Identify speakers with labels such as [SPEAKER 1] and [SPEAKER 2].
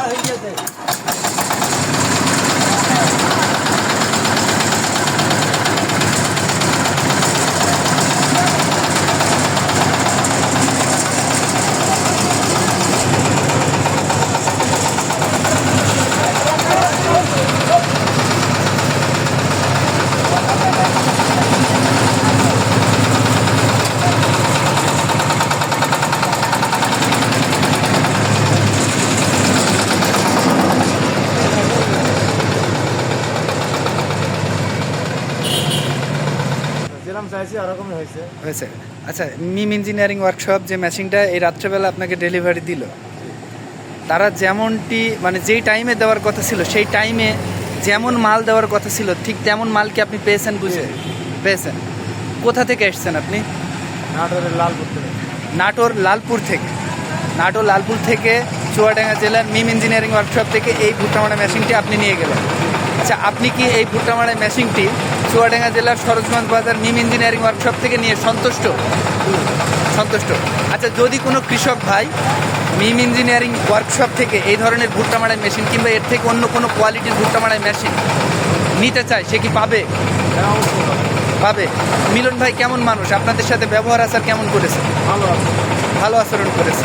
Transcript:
[SPEAKER 1] ஆ চাইছি ওরকমই হয়েছে।
[SPEAKER 2] হয়েছে। আচ্ছা মিম ইঞ্জিনিয়ারিং ওয়ার্কশপ যে মেশিনটা এই রাত্রেবেলা আপনাকে ডেলিভারি দিল তারা যেমনটি মানে যেই টাইমে দেওয়ার কথা ছিল সেই টাইমে যেমন মাল দেওয়ার কথা ছিল ঠিক তেমন মাল কি আপনি পেয়েছেন বুঝে? পেয়েছেন। কোথা থেকে এসছেন আপনি?
[SPEAKER 1] নাটোরের লাল করতে
[SPEAKER 2] নাটোর লালপুর থেকে। নাটোর লালপুর থেকে চুয়াডাঙ্গা জেলার মিম ইঞ্জিনিয়ারিং ওয়ার্কশপ থেকে এই ভুট্টামারা মেশিনটি আপনি নিয়ে গেলেন। আচ্ছা আপনি কি এই ভুট্টামারা মেশিনটি চুয়াডাঙ্গা জেলার সরোজগঞ্জ বাজার মিম ইঞ্জিনিয়ারিং ওয়ার্কশপ থেকে নিয়ে সন্তুষ্ট। সন্তুষ্ট। আচ্ছা যদি কোনো কৃষক ভাই মিম ইঞ্জিনিয়ারিং ওয়ার্কশপ থেকে এই ধরনের ভুট্টা মারাই মেশিন কিংবা এর থেকে অন্য কোনো কোয়ালিটির ভুট্টা মারাই মেশিন নিতে চায় সে কি পাবে? পাবে। মিলন ভাই কেমন মানুষ? আপনাদের সাথে ব্যবহার আচার কেমন করেছে?
[SPEAKER 1] ভালো
[SPEAKER 2] ভালো আচরণ করেছে।